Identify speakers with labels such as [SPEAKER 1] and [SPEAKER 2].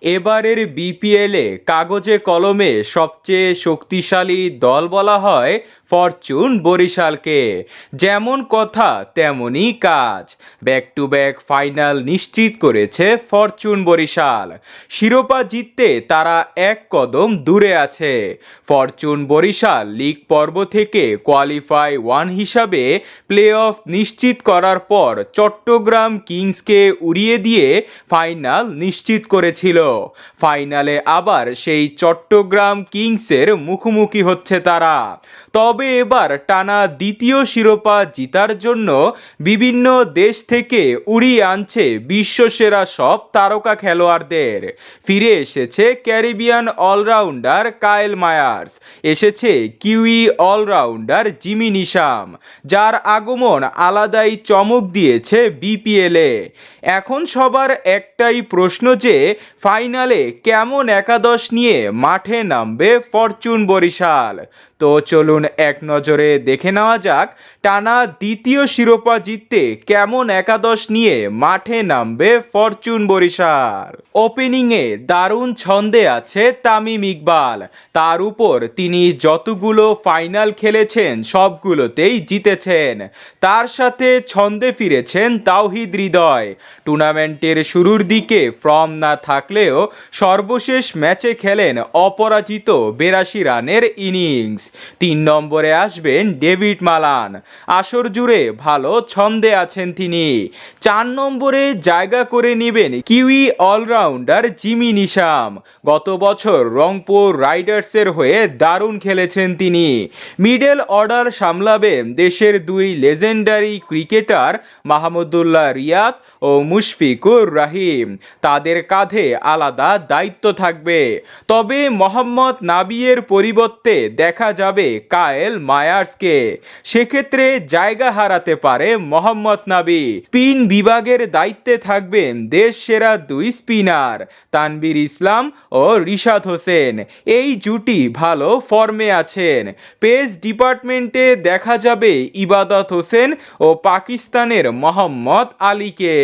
[SPEAKER 1] এবারের বিপিএলে কাগজে কলমে সবচেয়ে শক্তিশালী দল বলা হয় ফরচুন বরিশালকে। যেমন কথা, তেমনই কাজ। ব্যাক টু ব্যাক ফাইনাল নিশ্চিত করেছে ফরচুন বরিশাল। শিরোপা জিততে তারা এক কদম দূরে আছে। ফরচুন বরিশাল লিগ পর্ব থেকে কোয়ালিফাই ওয়ান হিসাবে প্লে অফ নিশ্চিত করার পর চট্টগ্রাম কিংসকে উড়িয়ে দিয়ে ফাইনাল নিশ্চিত করেছিল। ফাইনালে আবার সেই চট্টগ্রাম কিংসের মুখোমুখি হচ্ছে তারা। তবে এবার টানা দ্বিতীয় শিরোপা জিতার জন্য বিভিন্ন দেশ থেকে উড়িয়ে আনছে বিশ্বসেরা সব তারকা খেলোয়াড়দের। ফিরে এসেছে ক্যারিবিয়ান অলরাউন্ডার কায়েল মায়ার্স, এসেছে কিউই অলরাউন্ডার জিমি নিশাম, যার আগমন আলাদাই চমক দিয়েছে বিপিএলে। এখন সবার একটাই প্রশ্ন যে ফাইনালে কেমন একাদশ নিয়ে মাঠে নামবে ফরচুন বরিশাল? তো চলুন এক নজরে দেখে নেওয়া যাক, টানা দ্বিতীয় শিরোপা জিততে কেমন একাদশ নিয়ে মাঠে নামবে ফরচুন বরিশাল? ওপেনিংয়ে দারুণ ছন্দে আছে তামিম ইকবাল। তার উপর তিনি যতগুলো ফাইনাল খেলেছেন, সবগুলোতেই জিতেছেন। তার সাথে ছন্দে ফিরেছেন তাওহিদ হৃদয়। টুর্নামেন্টের শুরুর দিকে ফর্ম না থাকলেও সর্বশেষ ম্যাচে খেলেন অপরাজিত বেরাশি রানের ইনিংস। তিন নম্বরে আসবেন ডেভিড মালান। আসর জুড়ে ভালো ছন্দে আছেন তিনি। চার নম্বরে জায়গা করে নেবেন কিউই অলরাউন্ডার জিমি নিশাম। গত বছর রংপুর রাইডার্সের হয়ে দারুণ খেলেছেন তিনি। মিডল অর্ডার সামলাবেন দেশের দুই লেজেন্ডারি ক্রিকেটার মাহমুদুল্লাহ রিয়াদ ও মুশফিকুর রাহিম। তাদের কাঁধে আলাদা দায়িত্ব থাকবে। তবে মোহাম্মদ নাবিয়ের পরিবর্তে দেখা যাবে কায়েল মায়ার্সকে। সেক্ষেত্রে জায়গা হারাতে পারে মোহাম্মদ নাবি। স্পিন বিভাগের দায়িত্বে থাকবেন দেশ সেরা দুই স্পিনার তানবীর ইসলাম ও রিশাদ হোসেন। এই জুটি ভালো ফর্মে আছেন। পেস ডিপার্টমেন্টে দেখা যাবে ইবাদত হোসেন ও পাকিস্তানের মোহাম্মদ আলীকে।